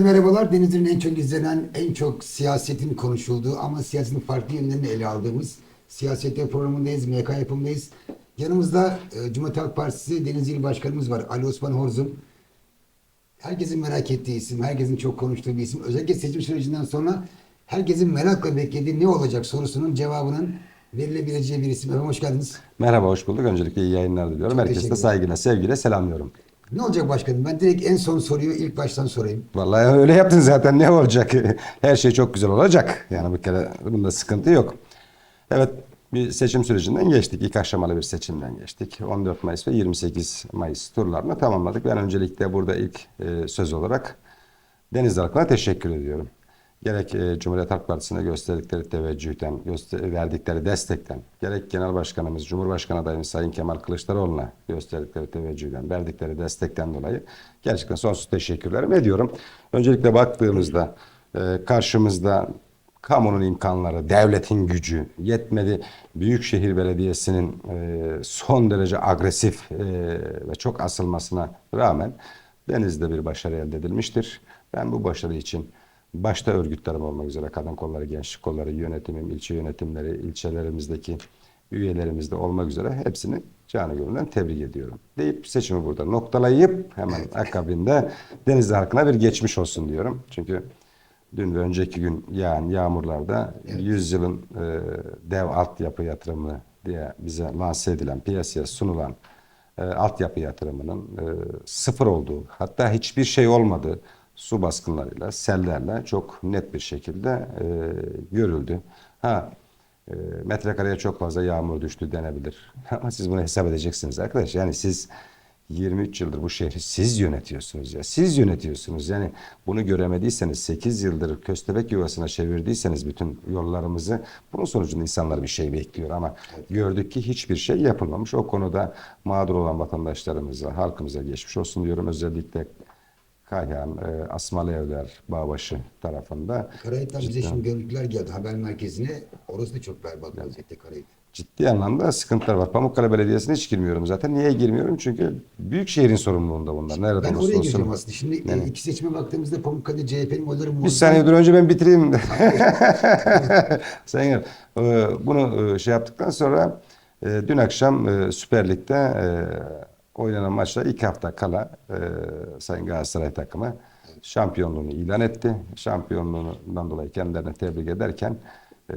Herkese merhabalar. Denizli'nin en çok izlenen, en çok siyasetin konuşulduğu ama siyasetin farklı yönlerini ele aldığımız siyasette programındayız, MK yapımındayız. Yanımızda e, Cumhuriyet Halk Partisi Denizli İl Başkanımız var. Ali Osman Horzum. Herkesin merak ettiği isim, herkesin çok konuştuğu bir isim. Özellikle seçim sürecinden sonra herkesin merakla beklediği ne olacak sorusunun cevabının verilebileceği bir isim. Efendim hoş geldiniz. Merhaba, hoş bulduk. Öncelikle iyi yayınlar diliyorum. Çok Herkese de saygıyla, sevgiyle selamlıyorum. Ne olacak başkanım? Ben direkt en son soruyu ilk baştan sorayım. Vallahi öyle yaptın zaten ne olacak? Her şey çok güzel olacak. Yani bir kere bunda sıkıntı yok. Evet, bir seçim sürecinden geçtik. İlk aşamalı bir seçimden geçtik. 14 Mayıs ve 28 Mayıs turlarını tamamladık. Ben öncelikle burada ilk e, söz olarak Deniz halkına teşekkür ediyorum. Gerek e, Cumhuriyet Halk Partisi'ne gösterdikleri teveccühten, verdikleri destekten, gerek Genel Başkanımız, Cumhurbaşkanı adayımız Sayın Kemal Kılıçdaroğlu'na gösterdikleri teveccühden, verdikleri destekten dolayı gerçekten sonsuz teşekkürlerimi ediyorum. Öncelikle baktığımızda e, karşımızda kamunun imkanları, devletin gücü yetmedi. Büyükşehir Belediyesi'nin e, son derece agresif ve çok asılmasına rağmen Deniz'de bir başarı elde edilmiştir. Ben bu başarı için başta örgütlerim olmak üzere kadın kolları, gençlik kolları, yönetimim, ilçe yönetimleri, ilçelerimizdeki üyelerimizde olmak üzere hepsini canı gönülden tebrik ediyorum. Deyip seçimi burada noktalayıp hemen akabinde Denizli halkına bir geçmiş olsun diyorum. Çünkü dün ve önceki gün yağan yağmurlarda 100 yılın e, dev altyapı yatırımı diye bize lanse edilen, piyasaya sunulan e, altyapı yatırımının e, sıfır olduğu, hatta hiçbir şey olmadığı su baskınlarıyla, sellerle çok net bir şekilde e, görüldü. Ha e, metrekareye çok fazla yağmur düştü denebilir. Ama siz bunu hesap edeceksiniz arkadaş. Yani siz 23 yıldır bu şehri siz yönetiyorsunuz ya. Siz yönetiyorsunuz. Yani bunu göremediyseniz 8 yıldır köstebek yuvasına çevirdiyseniz bütün yollarımızı bunun sonucunda insanlar bir şey bekliyor ama gördük ki hiçbir şey yapılmamış. O konuda mağdur olan vatandaşlarımıza, halkımıza geçmiş olsun diyorum. Özellikle Kayhan, e, Asmalı Evler, Bağbaşı tarafında Karayip'ten bize şimdi görüntüler geldi haber merkezine. Orası da çok berbat vaziyette Karayip. ciddi anlamda sıkıntılar var. Pamukkale Belediyesi'ne hiç girmiyorum zaten. Niye girmiyorum? Çünkü büyük şehrin sorumluluğunda bunlar. Nerede Ben oraya olsun. gireceğim aslında. Şimdi e, iki seçime baktığımızda Pamukkale CHP'nin oyları Bir muazzam. saniye dur önce ben bitireyim. Genel, e, bunu e, şey yaptıktan sonra e, dün akşam Süper Lig'de oynanan maçta iki hafta kala e, Sayın Galatasaray takımı şampiyonluğunu ilan etti. Şampiyonluğundan dolayı kendilerini tebrik ederken e,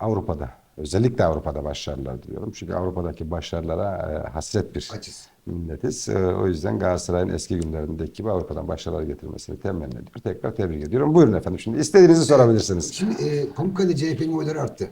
Avrupa'da özellikle Avrupa'da başarılar diliyorum. Çünkü Avrupa'daki başarılara e, hasret bir Açız. milletiz. Ee, O yüzden Galatasaray'ın eski günlerindeki gibi Avrupa'dan başarılar getirmesini temenni ediyorum. Tekrar tebrik ediyorum. Buyurun efendim şimdi istediğinizi sorabilirsiniz. Şimdi e, Pamukkale CHP'nin oyları arttı.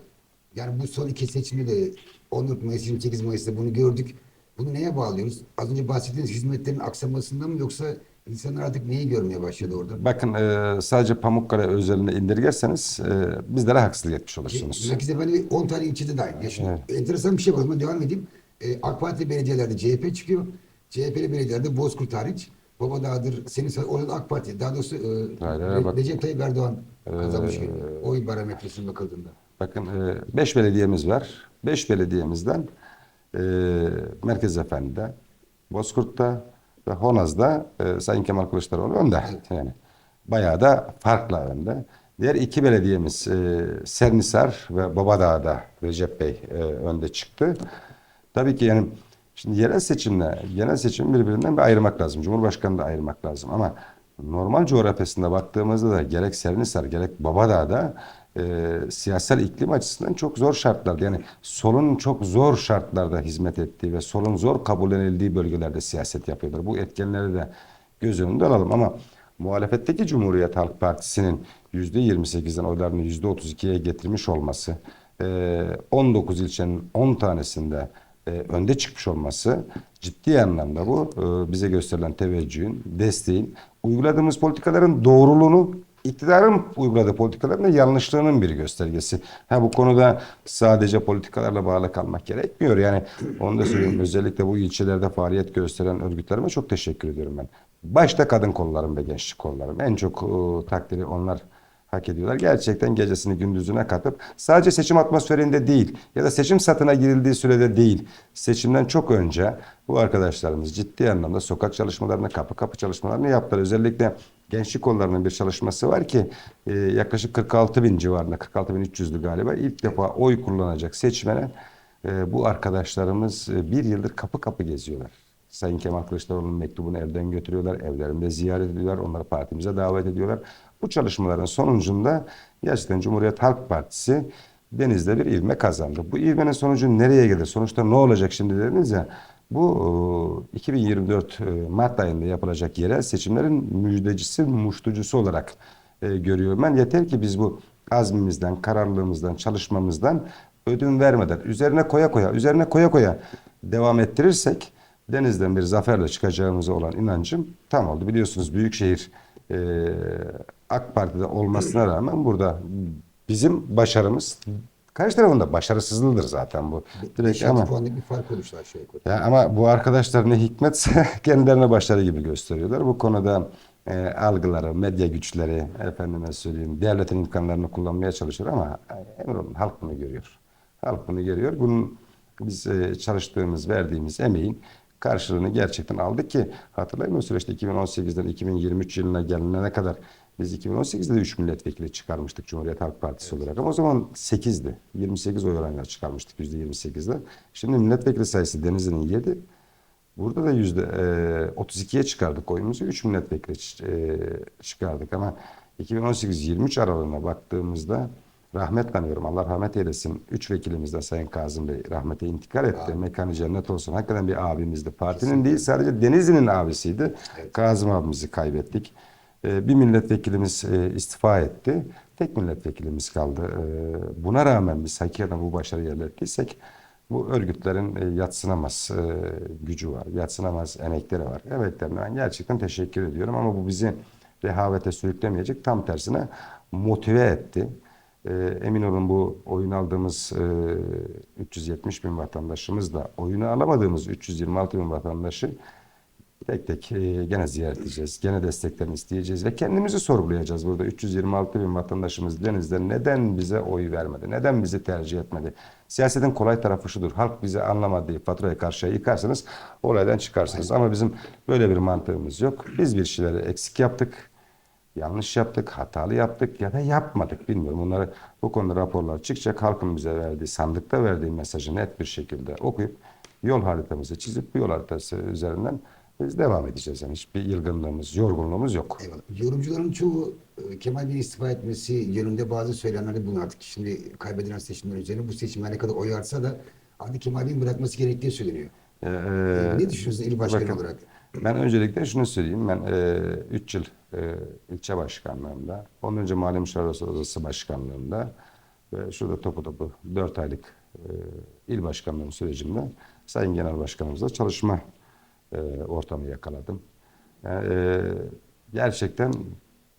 Yani bu son iki seçimde de 14 Mayıs 28 Mayıs'ta bunu gördük. Bunu neye bağlıyoruz? Az önce bahsettiğiniz hizmetlerin aksamasından mı yoksa insanlar artık neyi görmeye başladı orada? Bakın e, sadece Pamukkale özelinde indirgerseniz e, bizlere haksızlık etmiş olursunuz. Merkez Efendi 10 tane ilçede dahil. Ya şimdi enteresan bir şey var. O zaman devam edeyim. E, AK Parti belediyelerde CHP çıkıyor. CHP'li belediyelerde Bozkurt hariç. Babadağ'dır, senin say- orada da AK Parti. Daha doğrusu e, Hayır, hayır, Re- bak. Recep Tayyip Erdoğan kazanmış gibi. Oy barometresine bakıldığında. Bakın 5 belediyemiz var. 5 belediyemizden e, Merkez Efendi'de, Bozkurt'ta ve Honaz'da e, Sayın Kemal Kılıçdaroğlu önde. Yani bayağı da farkla önde. Diğer iki belediyemiz e, Sernisar ve Babadağ'da Recep Bey e, önde çıktı. Tabii ki yani şimdi yerel seçimle genel seçim birbirinden bir ayırmak lazım. Cumhurbaşkanı da ayırmak lazım ama normal coğrafyasında baktığımızda da gerek Sernisar gerek Babadağ'da e, siyasal iklim açısından çok zor şartlarda yani solun çok zor şartlarda hizmet ettiği ve solun zor kabullenildiği bölgelerde siyaset yapıyorlar. Bu etkenleri de göz önünde alalım ama muhalefetteki Cumhuriyet Halk Partisi'nin %28'den oylarını %32'ye getirmiş olması, e, 19 ilçenin 10 tanesinde e, önde çıkmış olması ciddi anlamda bu e, bize gösterilen teveccühün, desteğin, uyguladığımız politikaların doğruluğunu iktidarın uyguladığı politikaların da yanlışlığının bir göstergesi. Ha bu konuda sadece politikalarla bağlı kalmak gerekmiyor. Yani onu da söyleyeyim özellikle bu ilçelerde faaliyet gösteren örgütlerime çok teşekkür ediyorum ben. Başta kadın kollarım ve gençlik kollarım. En çok e, takdiri onlar hak ediyorlar. Gerçekten gecesini gündüzüne katıp sadece seçim atmosferinde değil ya da seçim satına girildiği sürede değil, seçimden çok önce bu arkadaşlarımız ciddi anlamda sokak çalışmalarını, kapı kapı çalışmalarını yaptılar. Özellikle gençlik kollarının bir çalışması var ki e, yaklaşık 46 bin civarında, 46 bin 300'lü galiba ilk defa oy kullanacak seçmene e, bu arkadaşlarımız e, bir yıldır kapı kapı geziyorlar. Sayın Kemal Kılıçdaroğlu'nun mektubunu evden götürüyorlar, evlerinde ziyaret ediyorlar, onları partimize davet ediyorlar. Bu çalışmaların sonucunda gerçekten Cumhuriyet Halk Partisi Deniz'de bir ivme kazandı. Bu ivmenin sonucu nereye gelir? Sonuçta ne olacak şimdi dediniz ya. Bu e, 2024 e, Mart ayında yapılacak yerel seçimlerin müjdecisi, muştucusu olarak e, görüyorum ben. Yeter ki biz bu azmimizden, kararlılığımızdan, çalışmamızdan ödün vermeden, üzerine koya koya, üzerine koya koya devam ettirirsek denizden bir zaferle çıkacağımıza olan inancım tam oldu. Biliyorsunuz Büyükşehir e, AK Parti'de olmasına rağmen burada bizim başarımız karşı tarafın da başarısızlığıdır zaten bu. Direkt 5-6 ama puanlık bir fark oluştu aşağı yukarı. ya ama bu arkadaşlar ne hikmetse kendilerine başarı gibi gösteriyorlar. Bu konuda e, algıları, medya güçleri, efendime söyleyeyim, devletin imkanlarını kullanmaya çalışıyor ama e, emin olun halk bunu görüyor. Halk bunu görüyor. Bunun biz e, çalıştığımız, verdiğimiz emeğin karşılığını gerçekten aldık ki hatırlayın o süreçte 2018'den 2023 yılına gelinene kadar biz 2018'de de 3 milletvekili çıkarmıştık Cumhuriyet Halk Partisi olarak ama o zaman 8'di. 28 oy oranıyla çıkarmıştık %28'de. Şimdi milletvekili sayısı Denizli'nin 7. Burada da yüzde e, 32'ye çıkardık oyumuzu. 3 milletvekili e, çıkardık ama 2018-23 aralığına baktığımızda rahmetle anıyorum. Allah rahmet eylesin. 3 vekilimiz de Sayın Kazım Bey rahmete intikal etti. Mekanı cennet olsun. Hakikaten bir abimizdi. Partinin değil sadece Denizli'nin abisiydi. Kazım abimizi kaybettik. E, bir milletvekilimiz e, istifa etti. Tek milletvekilimiz kaldı. E, buna rağmen biz hakikaten bu başarıyı elde ettiysek bu örgütlerin e, yatsınamaz e, gücü var, yatsınamaz emekleri var. Emeklerine ben gerçekten teşekkür ediyorum ama bu bizi rehavete sürüklemeyecek. Tam tersine motive etti. E, emin olun bu oyun aldığımız e, 370 bin vatandaşımız da oyunu alamadığımız 326 bin vatandaşı tek tek e, gene ziyaret edeceğiz. Gene desteklerini isteyeceğiz ve kendimizi sorgulayacağız. Burada 326 bin vatandaşımız denizde neden bize oy vermedi? Neden bizi tercih etmedi? Siyasetin kolay tarafı şudur. Halk bizi anlamadığı faturayı karşıya yıkarsanız olaydan çıkarsınız. Ama bizim böyle bir mantığımız yok. Biz bir şeyleri eksik yaptık. Yanlış yaptık, hatalı yaptık ya da yapmadık bilmiyorum. Bunları bu konuda raporlar çıkacak. Halkın bize verdiği, sandıkta verdiği mesajı net bir şekilde okuyup yol haritamızı çizip bu yol haritası üzerinden biz devam edeceğiz. Yani hiçbir yılgınlığımız, yorgunluğumuz yok. Eyvallah. Yorumcuların çoğu e, Kemal Bey'in istifa etmesi yönünde bazı söylemlerde bunu artık şimdi kaybedilen seçimler üzerine bu seçimler ne kadar oy artsa da artık Kemal Bey'in bırakması gerektiği söyleniyor. Ee, ne düşünüyorsunuz il başkanı bakın, olarak? Ben öncelikle şunu söyleyeyim. Ben 3 yıl e, ilçe başkanlığında, ondan önce Mali Müşavirası Odası başkanlığında ve şurada topu topu 4 aylık e, il başkanlığım sürecimde Sayın Genel Başkanımızla çalışma e, ortamı yakaladım. Yani, e, gerçekten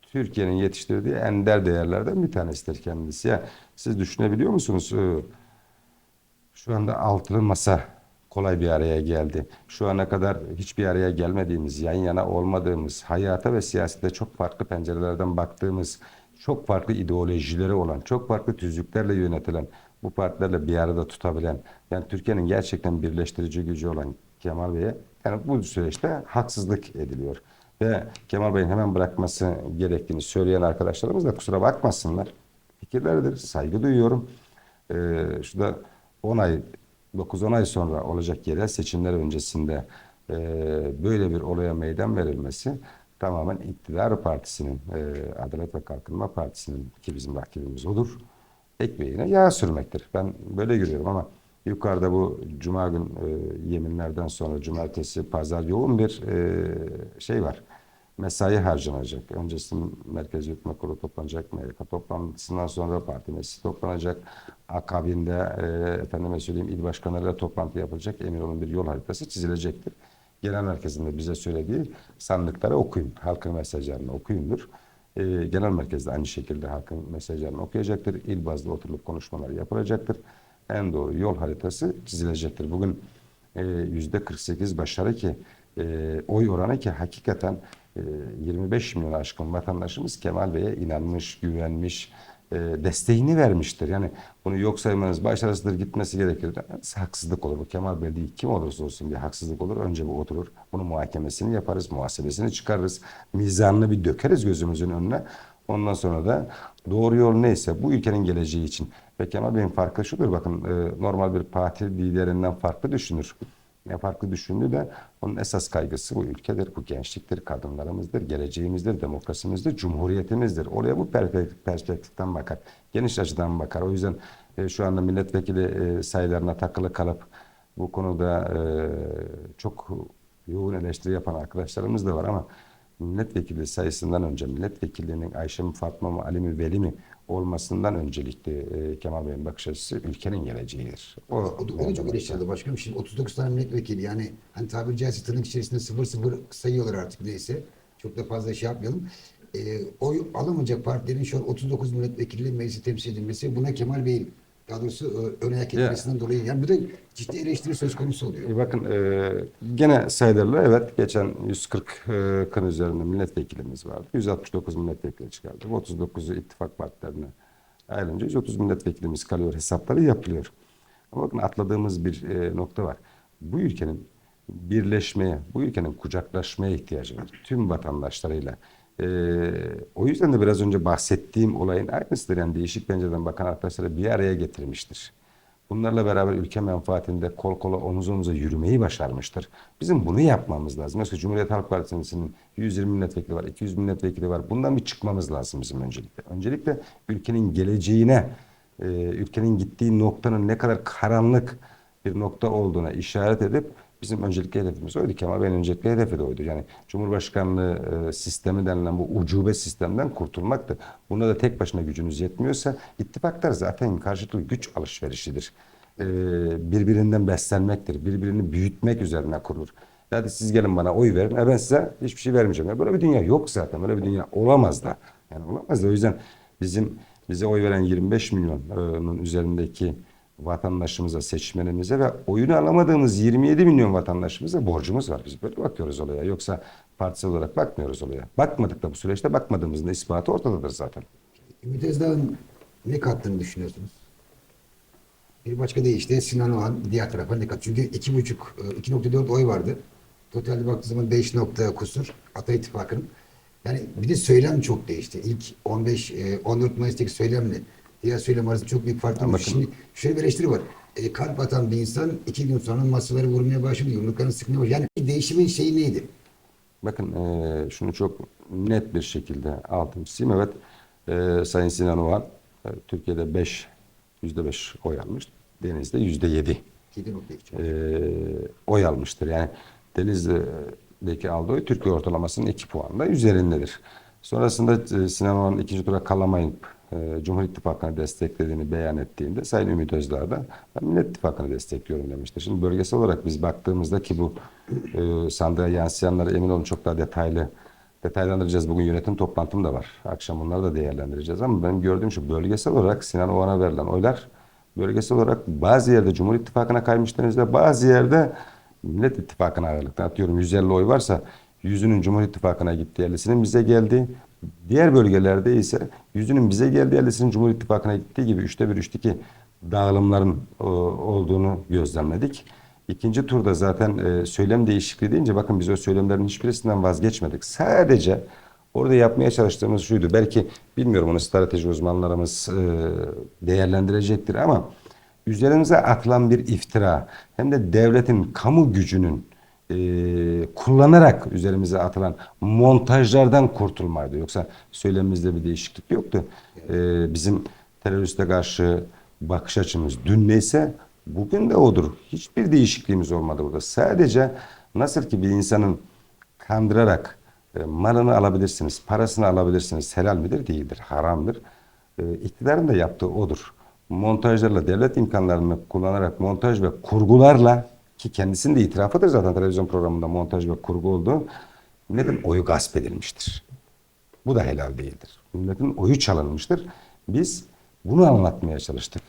Türkiye'nin yetiştirdiği ender değerlerden bir tanesidir kendisi. Ya, siz düşünebiliyor musunuz? E, şu anda altılı masa kolay bir araya geldi. Şu ana kadar hiçbir araya gelmediğimiz, yan yana olmadığımız, hayata ve siyasete çok farklı pencerelerden baktığımız, çok farklı ideolojileri olan, çok farklı tüzüklerle yönetilen, bu partilerle bir arada tutabilen, yani Türkiye'nin gerçekten birleştirici gücü olan Kemal Bey'e yani bu süreçte haksızlık ediliyor. Ve Kemal Bey'in hemen bırakması gerektiğini söyleyen arkadaşlarımız da kusura bakmasınlar. Fikirleridir, saygı duyuyorum. Ee, şurada 10 ay 9-10 ay sonra olacak yerel seçimler öncesinde e, böyle bir olaya meydan verilmesi tamamen iktidar partisinin, e, Adalet ve Kalkınma Partisi'nin ki bizim rakibimiz odur, ekmeğine yağ sürmektir. Ben böyle görüyorum ama yukarıda bu cuma gün e, yeminlerden sonra cumartesi, pazar yoğun bir e, şey var mesai harcanacak. Öncesinde Merkez Yürütme Kurulu toplanacak. MYK toplantısından sonra parti meclisi toplanacak. Akabinde e, efendime söyleyeyim il başkanlarıyla toplantı yapılacak. Emin olun bir yol haritası çizilecektir. Genel merkezin de bize söylediği sandıkları okuyun. Halkın mesajlarını okuyundur. E, genel merkezde aynı şekilde halkın mesajlarını okuyacaktır. İl bazlı oturulup konuşmalar yapılacaktır. En doğru yol haritası çizilecektir. Bugün e, yüzde 48 başarı ki e, oy oranı ki hakikaten e, 25 milyon aşkın vatandaşımız Kemal Bey'e inanmış, güvenmiş, e, desteğini vermiştir. Yani bunu yok saymanız başarısıdır gitmesi gerekir. Haksızlık olur. Bu Kemal Bey değil kim olursa olsun bir haksızlık olur. Önce bu oturur. Bunun muhakemesini yaparız, muhasebesini çıkarırız. Mizanını bir dökeriz gözümüzün önüne. Ondan sonra da doğru yol neyse bu ülkenin geleceği için. Ve Kemal Bey'in farkı şudur bakın e, normal bir parti liderinden farklı düşünür. Ne farklı düşündü de onun esas kaygısı bu ülkedir, bu gençliktir, kadınlarımızdır, geleceğimizdir, demokrasimizdir, cumhuriyetimizdir. Oraya bu perspektiften bakar. Geniş açıdan bakar. O yüzden e, şu anda milletvekili e, sayılarına takılı kalıp bu konuda e, çok yoğun eleştiri yapan arkadaşlarımız da var ama milletvekili sayısından önce milletvekilliğinin Ayşe mi Fatma mı Ali mi Veli mi olmasından öncelikle e, Kemal Bey'in bakış açısı ülkenin geleceğidir. O, O, o da çok eleştirildi başkanım. Şimdi 39 tane milletvekili yani hani tabiri caizse tırnak içerisinde sıfır sıfır sayıyorlar artık neyse. Çok da fazla şey yapmayalım. Ee, oy alamayacak partilerin şu an 39 milletvekiliyle meclisi temsil edilmesi buna Kemal Bey'in daha doğrusu ayak etmesinden dolayı yani bu da ciddi eleştiri söz konusu oluyor. E bakın e, gene sayılarla evet geçen 140 e, kın üzerinde milletvekilimiz vardı. 169 milletvekili çıkardı. Bu 39'u ittifak partilerine ayrılınca 130 milletvekilimiz kalıyor hesapları yapılıyor. Ama bakın atladığımız bir e, nokta var. Bu ülkenin birleşmeye, bu ülkenin kucaklaşmaya ihtiyacı var. Tüm vatandaşlarıyla. E, o yüzden de biraz önce bahsettiğim olayın aynısıdır. Yani değişik pencereden bakan arkadaşları bir araya getirmiştir. Bunlarla beraber ülke menfaatinde kol kola omuz omuza yürümeyi başarmıştır. Bizim bunu yapmamız lazım. Mesela Cumhuriyet Halk Partisi'nin 120 milletvekili var, 200 milletvekili var. Bundan bir çıkmamız lazım bizim öncelikle. Öncelikle ülkenin geleceğine, e, ülkenin gittiği noktanın ne kadar karanlık bir nokta olduğuna işaret edip bizim öncelikli hedefimiz oydu. Kemal Bey'in öncelikli hedefi de oydu. Yani Cumhurbaşkanlığı e, sistemi denilen bu ucube sistemden kurtulmaktı. Buna da tek başına gücünüz yetmiyorsa ittifaklar zaten karşılıklı güç alışverişidir. E, birbirinden beslenmektir. Birbirini büyütmek üzerine kurulur. Hadi siz gelin bana oy verin. E ben size hiçbir şey vermeyeceğim. Ya böyle bir dünya yok zaten. Böyle bir dünya olamaz da. Yani olamaz da. O yüzden bizim bize oy veren 25 milyonun üzerindeki vatandaşımıza, seçmenimize ve oyunu alamadığımız 27 milyon vatandaşımıza borcumuz var. Biz böyle bakıyoruz olaya. Yoksa partisel olarak bakmıyoruz olaya. Bakmadık da bu süreçte bakmadığımızın ispatı ortadadır zaten. Ümit Özdağ'ın ne kattığını düşünüyorsunuz? Bir başka deyişle Sinan Oğan diğer tarafa ne kattı? Çünkü 2,5, e, 2.4 oy vardı. Totalde baktığı zaman 5 nokta kusur Ata İttifakı'nın. Yani bir de söylem çok değişti. İlk 15, e, 14 Mayıs'taki söylemle diğer söylem arasında çok büyük fark var. Şimdi şöyle bir eleştiri var. E, kalp atan bir insan iki gün sonra masaları vurmaya başladı. Yumruklarını sıkmaya başladı. Yani değişimin şeyi neydi? Bakın eee, şunu çok net bir şekilde altını çizeyim. Evet eee, Sayın Sinan Oğan e, Türkiye'de 5, yüzde 5 oy almış. Deniz'de yüzde 7 7.2. eee, oy almıştır. Yani Denizli'deki aldığı oy Türkiye ortalamasının 2 puanla üzerindedir. Sonrasında e, Sinan Oğan ikinci tura kalamayıp e, Cumhur İttifakı'nı desteklediğini beyan ettiğinde Sayın Ümit Özdağ da ben Millet İttifakı'nı destekliyorum demiştir. Şimdi bölgesel olarak biz baktığımızda ki bu e, sandığa yansıyanları emin olun çok daha detaylı detaylandıracağız. Bugün yönetim toplantım da var. Akşam bunları da değerlendireceğiz ama benim gördüğüm şu bölgesel olarak Sinan Oğan'a verilen oylar bölgesel olarak bazı yerde Cumhur İttifakı'na kaymış denizde bazı yerde Millet İttifakı'na ağırlıkta atıyorum 150 oy varsa yüzünün Cumhur İttifakı'na gitti 50'sinin bize geldi. Diğer bölgelerde ise yüzünün bize geldi 50'sinin Cumhur İttifakı'na gittiği gibi üçte bir üçte iki dağılımların o, olduğunu gözlemledik. İkinci turda zaten e, söylem değişikliği deyince bakın biz o söylemlerin hiçbirisinden vazgeçmedik. Sadece orada yapmaya çalıştığımız şuydu. Belki bilmiyorum onu strateji uzmanlarımız e, değerlendirecektir ama üzerimize atılan bir iftira hem de devletin kamu gücünün e, kullanarak üzerimize atılan montajlardan kurtulmaydı. Yoksa söylemimizde bir değişiklik yoktu. E, bizim teröriste karşı bakış açımız dün neyse bugün de odur. Hiçbir değişikliğimiz olmadı burada. Sadece nasıl ki bir insanın kandırarak e, malını alabilirsiniz, parasını alabilirsiniz. Helal midir? Değildir. Haramdır. E, iktidarın da yaptığı odur. Montajlarla, devlet imkanlarını kullanarak montaj ve kurgularla ki kendisinin de itirafıdır zaten televizyon programında montaj ve kurgu olduğu milletin oyu gasp edilmiştir. Bu da helal değildir. Milletin oyu çalınmıştır. Biz bunu anlatmaya çalıştık.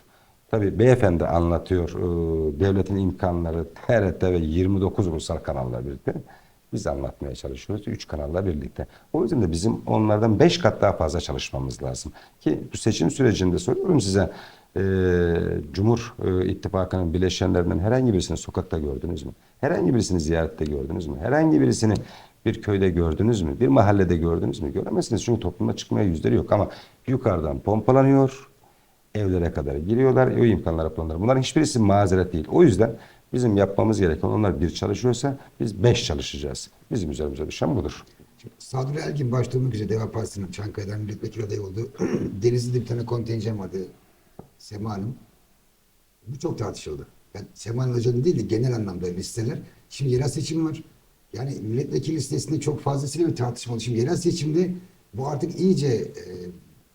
Tabii beyefendi anlatıyor e, devletin imkanları TRT ve 29 ulusal kanalla birlikte. biz anlatmaya çalışıyoruz. Üç kanalla birlikte. O yüzden de bizim onlardan beş kat daha fazla çalışmamız lazım. Ki bu seçim sürecinde soruyorum size e, Cumhur e, İttifakı'nın bileşenlerinden herhangi birisini sokakta gördünüz mü? Herhangi birisini ziyarette gördünüz mü? Herhangi birisini bir köyde gördünüz mü? Bir mahallede gördünüz mü? Göremezsiniz çünkü topluma çıkmaya yüzleri yok ama yukarıdan pompalanıyor, evlere kadar giriyorlar, o imkanlara kullanılır. Bunların hiçbirisi mazeret değil. O yüzden bizim yapmamız gereken onlar bir çalışıyorsa biz beş çalışacağız. Bizim üzerimize düşen budur. Sadullah Ergin başta olmak üzere Deva Partisi'nin Çankaya'dan milletvekili adayı oldu. Denizli'de bir tane kontenjan vardı. Sema Hanım. Bu çok tartışıldı. Yani Sema Hanım özelinde değil de genel anlamda listeler. Şimdi yerel seçim var. Yani milletvekili listesinde çok fazlasıyla bir tartışma oldu. Şimdi yerel seçimde bu artık iyice e,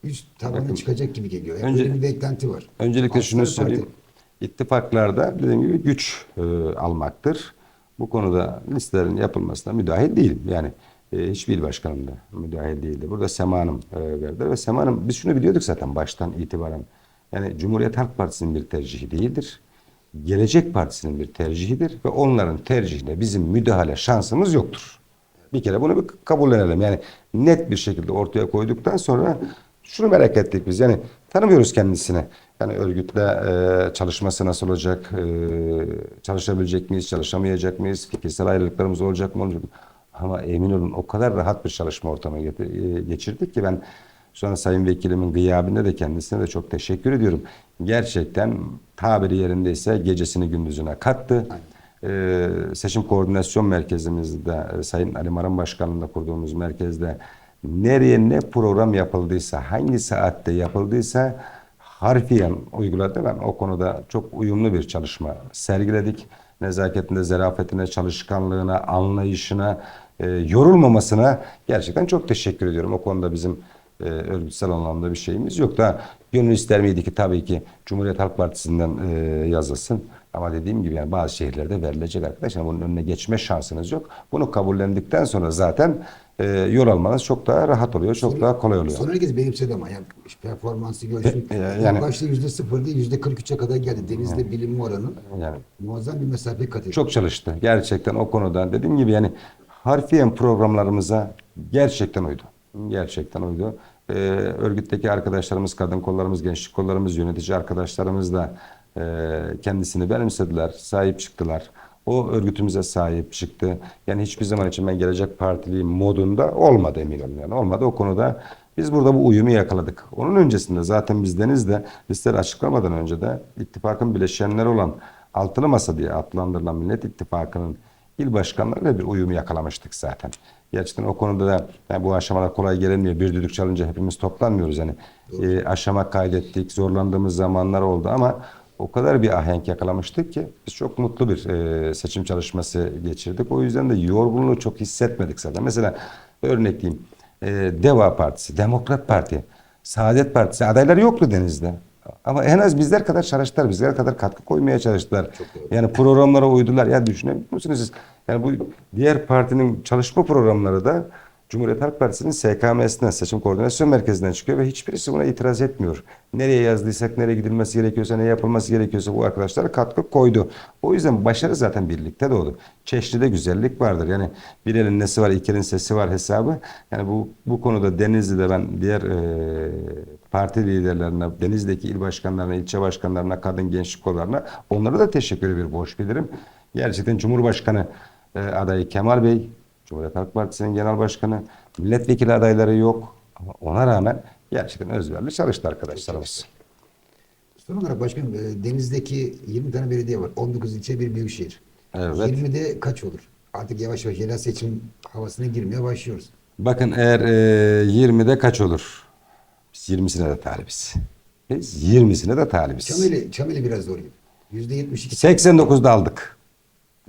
üst tabana çıkacak gibi geliyor. Yani Önce- bir beklenti var. Öncelikle şunu Altı tane söyleyeyim. İttifaklarda dediğim gibi güç e, almaktır. Bu konuda listelerin yapılmasına müdahil değilim. Yani e, hiçbir başkanım da müdahil değildi. Burada Sema Hanım e, verdi ve Sema Hanım biz şunu biliyorduk zaten baştan itibaren. Yani Cumhuriyet Halk Partisi'nin bir tercihi değildir. Gelecek Partisi'nin bir tercihidir ve onların tercihine bizim müdahale şansımız yoktur. Bir kere bunu bir kabullenelim. Yani net bir şekilde ortaya koyduktan sonra şunu merak ettik biz. Yani tanımıyoruz kendisini. Yani örgütle e, çalışması nasıl olacak? E, çalışabilecek miyiz? Çalışamayacak mıyız? Fikirsel ayrılıklarımız olacak mı? Olmayacak mı? Ama emin olun o kadar rahat bir çalışma ortamı e, geçirdik ki ben an Sayın Vekilimin gıyabında de kendisine de çok teşekkür ediyorum. Gerçekten tabiri yerindeyse gecesini gündüzüne kattı. Ee, seçim koordinasyon merkezimizde e, Sayın Ali Maran Başkanlığı'nda kurduğumuz merkezde nereye ne program yapıldıysa, hangi saatte yapıldıysa harfiyen uyguladı. Ben o konuda çok uyumlu bir çalışma sergiledik. Nezaketinde, zarafetine, çalışkanlığına, anlayışına, e, yorulmamasına gerçekten çok teşekkür ediyorum. O konuda bizim e, örgütsel anlamda bir şeyimiz yok da gönül ister miydi ki tabii ki Cumhuriyet Halk Partisi'nden e, yazılsın. Ama dediğim gibi yani bazı şehirlerde verilecek arkadaşlar. Bunun önüne geçme şansınız yok. Bunu kabullendikten sonra zaten e, yol almanız çok daha rahat oluyor, çok daha kolay oluyor. Sonra herkes benimsedi ama yani performansı görsün. E, e, yani, yani- başta yüzde sıfır değil yüzde 43'e kadar geldi. Denizde bilinme oranı Yani muazzam bir mesafe kat ediyor. çok çalıştı. Gerçekten o konuda dediğim gibi yani harfiyen programlarımıza gerçekten uydu. Gerçekten uydu. Ee, örgütteki arkadaşlarımız, kadın kollarımız, gençlik kollarımız, yönetici arkadaşlarımız da e, kendisini benimsediler, sahip çıktılar. O örgütümüze sahip çıktı. Yani hiçbir zaman için ben gelecek partili modunda olmadı emin. Yani olmadı o konuda. Biz burada bu uyumu yakaladık. Onun öncesinde zaten biz Deniz'de listeleri açıklamadan önce de ittifakın bileşenleri olan Altılı Masa diye adlandırılan Millet İttifakı'nın il başkanlarıyla bir uyumu yakalamıştık zaten. Gerçekten o konuda da yani bu aşamalar kolay gelinmiyor. Bir düdük çalınca hepimiz toplanmıyoruz. Yani e, aşama kaydettik, zorlandığımız zamanlar oldu ama o kadar bir ahenk yakalamıştık ki biz çok mutlu bir e, seçim çalışması geçirdik. O yüzden de yorgunluğu çok hissetmedik zaten. Mesela örnek diyeyim. e, Deva Partisi, Demokrat Parti, Saadet Partisi adayları yoktu Deniz'de. Ama en az bizler kadar çalıştılar, bizler kadar katkı koymaya çalıştılar. Yani programlara uydular. Ya düşünebiliyor musunuz siz? Yani bu diğer partinin çalışma programları da Cumhuriyet Halk Partisi'nin SKM'sinden, Seçim Koordinasyon Merkezi'nden çıkıyor ve hiçbirisi buna itiraz etmiyor. Nereye yazdıysak, nereye gidilmesi gerekiyorsa, ne yapılması gerekiyorsa bu arkadaşlar katkı koydu. O yüzden başarı zaten birlikte doğdu. Çeşnide güzellik vardır. Yani bir elin nesi var, iki elin sesi var hesabı. Yani bu bu konuda Denizli'de ben diğer e, parti liderlerine, Denizli'deki il başkanlarına, ilçe başkanlarına, kadın gençlik kollarına onlara da teşekkür bir borç bilirim. Gerçekten Cumhurbaşkanı e, adayı Kemal Bey, Cumhuriyet Halk Partisi'nin genel başkanı, milletvekili adayları yok. Ama ona rağmen gerçekten özverili çalıştı arkadaşlarımız. Son olarak başkanım e, Deniz'deki 20 tane belediye var. 19 ilçe bir büyükşehir. Evet. 20'de kaç olur? Artık yavaş yavaş yerel seçim havasına girmeye başlıyoruz. Bakın eğer e, 20'de kaç olur? Biz 20'sine de talibiz. Biz 20'sine de talibiz. Çameli, Çameli biraz zor gibi. %72. 89'da aldık.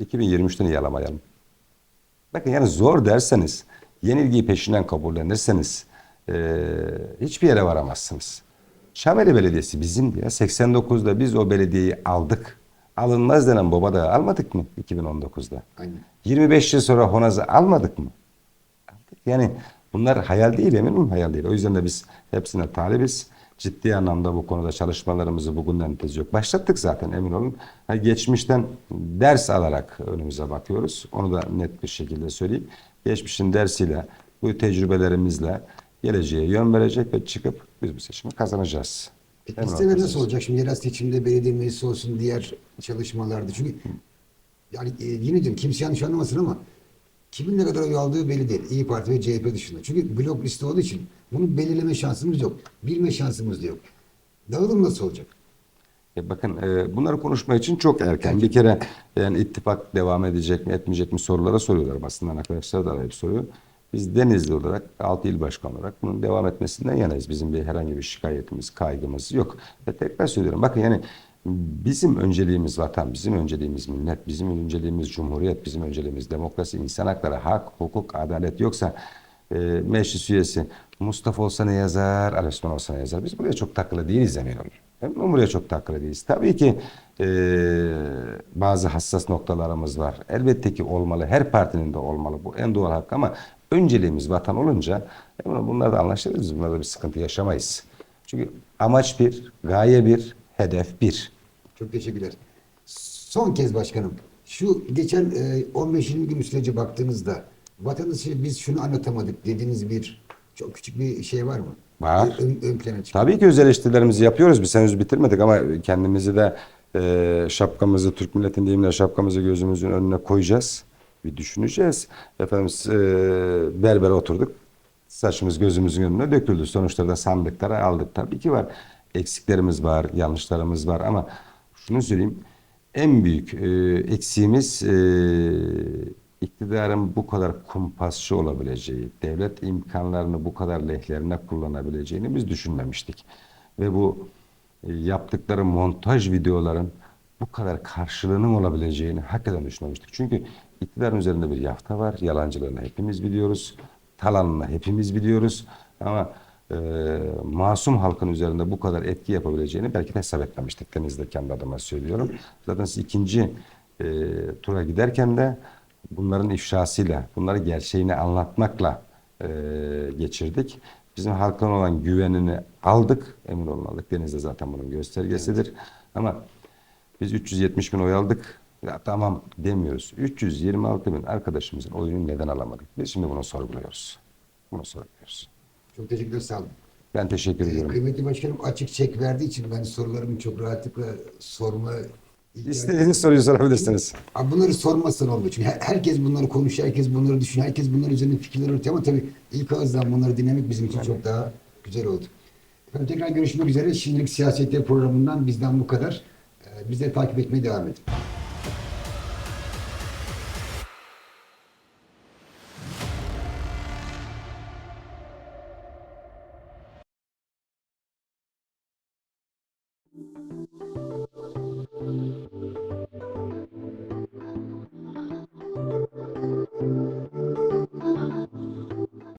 2023'ten yalamayalım. Bakın yani zor derseniz, yenilgiyi peşinden kabullenirseniz eee, hiçbir yere varamazsınız. Şameli Belediyesi bizim ya 89'da biz o belediyeyi aldık. Alınmaz denen baba da almadık mı 2019'da? Aynen. 25 yıl sonra Honaz'ı almadık mı? Aldık. Yani bunlar hayal değil eminim hayal değil. O yüzden de biz hepsine talibiz. Ciddi anlamda bu konuda çalışmalarımızı bugünden tez yok. Başlattık zaten emin olun. Ha, geçmişten ders alarak önümüze bakıyoruz. Onu da net bir şekilde söyleyeyim. Geçmişin dersiyle, bu tecrübelerimizle geleceğe yön verecek ve çıkıp biz bu seçimi kazanacağız. Peki olun. nasıl olacak? Şimdi yerel seçimde belediye meclisi olsun diğer çalışmalarda. Çünkü yani e, yine diyorum kimse yanlış anlamasın ama kimin ne kadar oy aldığı belli değil. İyi Parti ve CHP dışında. Çünkü blok liste olduğu için bunu belirleme şansımız yok. Bilme şansımız da yok. Dağılım nasıl olacak? E bakın e, bunları konuşma için çok erken. Bir kere yani ittifak devam edecek mi etmeyecek mi sorulara soruyorlar. Basından arkadaşlar da arayıp soruyor. Biz Denizli olarak, 6 il başkanı olarak bunun devam etmesinden yanayız. Bizim bir herhangi bir şikayetimiz, kaygımız yok. Ve tekrar söylüyorum. Bakın yani bizim önceliğimiz vatan, bizim önceliğimiz millet, bizim önceliğimiz cumhuriyet, bizim önceliğimiz demokrasi, insan hakları, hak, hukuk, adalet yoksa e, meclis üyesi Mustafa olsa ne yazar, Ali Osman olsa ne yazar. Biz buraya çok takılı değiliz emin. Hem buraya çok takılı değiliz. Tabii ki e, bazı hassas noktalarımız var. Elbette ki olmalı. Her partinin de olmalı. Bu en doğal hakkı ama önceliğimiz vatan olunca bunlar da anlaşılırız. Bunlarda bir sıkıntı yaşamayız. Çünkü amaç bir, gaye bir, hedef bir. Çok teşekkürler. Son kez başkanım. Şu geçen e, 15-20 gün sürece baktığınızda vatandaşı biz şunu anlatamadık dediğiniz bir çok küçük bir şey var mı? Var. Ön, ön plana. Tabii ki öz eleştirilerimizi yapıyoruz. Biz henüz bitirmedik ama kendimizi de e, şapkamızı, Türk milletin deyimle şapkamızı gözümüzün önüne koyacağız. Bir düşüneceğiz. Efendim e, berbere oturduk. Saçımız gözümüzün önüne döküldü. Sonuçları da sandıklara aldık. Tabii ki var. Eksiklerimiz var, yanlışlarımız var ama şunu söyleyeyim. En büyük e, eksiğimiz e, iktidarın bu kadar kumpasçı olabileceği, devlet imkanlarını bu kadar lehlerine kullanabileceğini biz düşünmemiştik. Ve bu e, yaptıkları montaj videoların bu kadar karşılığının olabileceğini hakikaten düşünmemiştik. Çünkü iktidarın üzerinde bir yafta var. Yalancılığını hepimiz biliyoruz. Talanını hepimiz biliyoruz. Ama e, masum halkın üzerinde bu kadar etki yapabileceğini belki de hesap etmemiştik. Denizde kendi adıma söylüyorum. Zaten siz ikinci e, tura giderken de bunların ifşasıyla, bunları gerçeğini anlatmakla e, geçirdik. Bizim halkın olan güvenini aldık. Emin olun aldık. Denizde zaten bunun göstergesidir. Ama biz 370 bin oy aldık. Ya tamam demiyoruz. 326 bin arkadaşımızın oyunu neden alamadık? Biz şimdi bunu sorguluyoruz. Bunu sorguluyoruz. Çok teşekkürler sağ olun. Ben teşekkür ediyorum. Kıymetli başkanım açık çek verdiği için ben sorularımı çok rahatlıkla sorma İstediğiniz soruyu sorabilirsiniz. Abi bunları sormazsan olmuyor. Çünkü her- herkes bunları konuşuyor, herkes bunları düşünüyor, herkes bunların üzerine fikirler üretiyor ama tabii ilk ağızdan bunları dinlemek bizim için çok daha güzel oldu. Efendim tekrar görüşmek üzere. Şimdilik siyasette programından bizden bu kadar. Ee, Bizi takip etmeye devam edin.